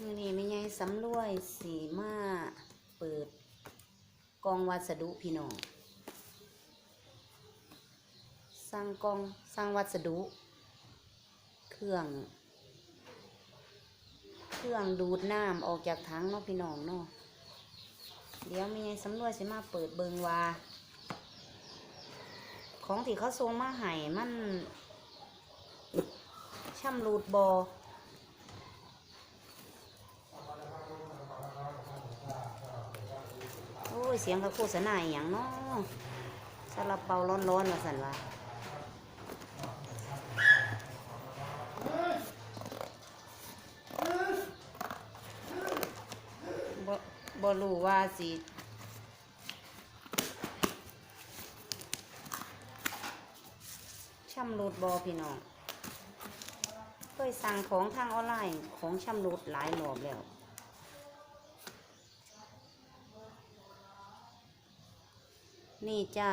มือนี้ไม่ใหญ่สำรวยสีมาเปิดกองวัสดุพี่น้องสั่งกองสั่งวัสดุ เครื่อง เครื่องดูดน้ำออกจากถังเนาะพี่น้องเนาะเดี๋ยวไม่ใหญ่สำรวยสิมาเปิดเบิงว่าของที่เขาส่งมาให้มันช่ำรูดบอ โอ้ย เสียงเขาโฆษณาอย่างเนาะซาลาเปาร้อนๆมาสั่นว่าบ่รู้ว่าสิช่ำรูดบอพี่น้อง เคยสั่งของทางออนไลน์ของช่ำรูดหลายรอบแล้ว นี่จ้า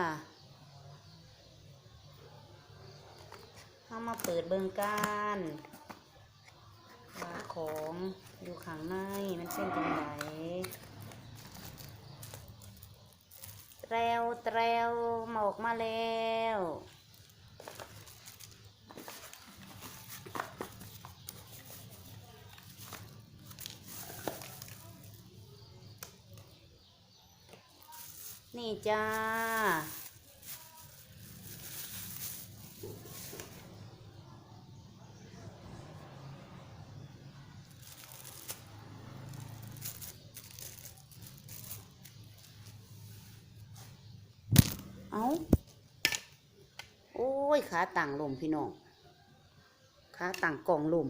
เข้ามาเปิดเบิงการว่าของอยู่ข้างในมันเส้นตรงไหนแตรวแตรวหมออกมาแล้ว นี่จ้า เอาโอ้ย ขาต่างลมพี่น้อง ขาต่างกล่องลม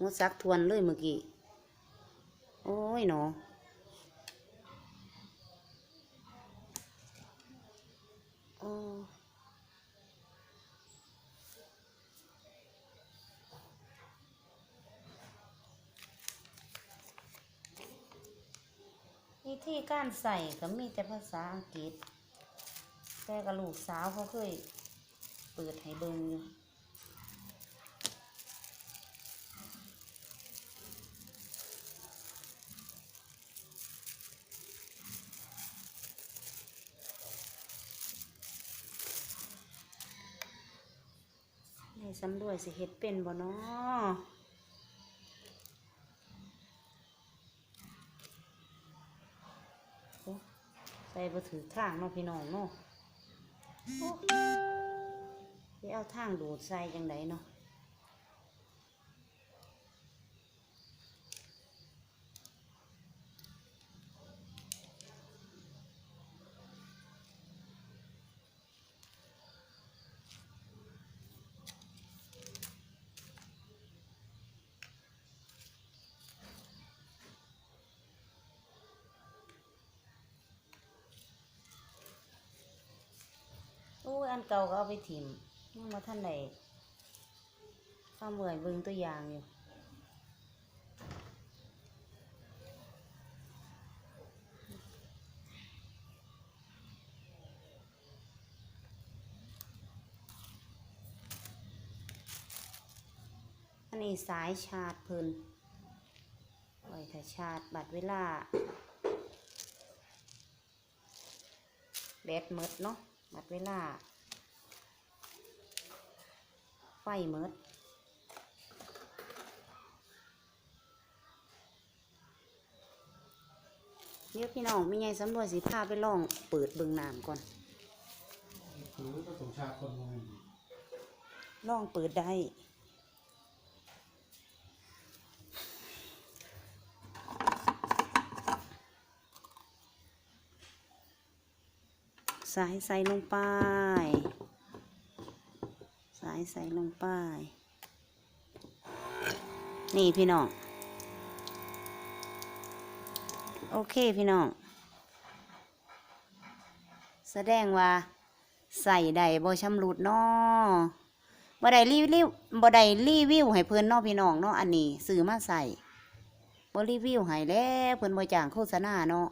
มดซักทวนเลยเมื่อกี้ โอ้ยเนาะ วิธีการใส่ก็มีแต่ภาษาอังกฤษ แต่กับลูกสาวเขาเคยเปิดให้เบิ่งอยู่นี่สำรวยสิเฮ็ดเป็นบ่เนาะโอ้ ใส่บ่ถือทางเนาะพี่น้องเนาะพี่เอาทางดูดใส่ยังไงเนาะ โอ้ยอันเก่าก็เอาไปถิ่มยังบ่ทันได้ข้าเมื่อยเบิ่งตัวอย่างอยู่อันนี้สายชาร์จเพิ่นไว้ถ้าชาร์จบัดเวลาแบตหมดเนาะบัดเวลา ฟหมดเดี๋ยวพี่น้องมีไงสำรวจสิพาไปลองเปิดเบิ่งน้ำก่อนรู้ก็สมชาคนมองลองเปิดได้ใสายใส่ลงไปายใส่ลงไป นี่พี่น้อง โอเคพี่น้อง แสดงว่า ใส่ได้บ่ชำรุดเนาะบ่ได้รีวิวบ่ได้รีวิวให้เพิ่อนเนาะพี่น้องเนาะอันนี้ซื้อมาใส่บ่รีวิวให้แล้วเพิ่อนบ่จ้างโฆษณาเนาะ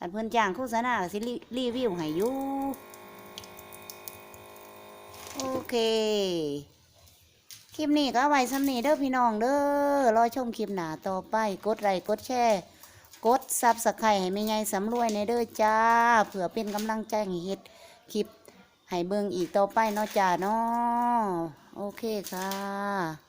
อันเพิ่อนจ้างโฆษณาก็สิรีรีวิวให้อยู่ โอเค คลิปนี้ก็ไว้สำนีเด้อพี่น้องเด้อ รอชมคลิปหนาต่อไป กดไลค์กดแชร์ กดซับสไครต์ให้แม่ใหญ่สำรวยในเด้อจ้า เผื่อเป็นกำลังใจให้เฮ็ดคลิปให้เบิ่งอีกต่อไปเนาะจ้าเนาะโอเคค่ะ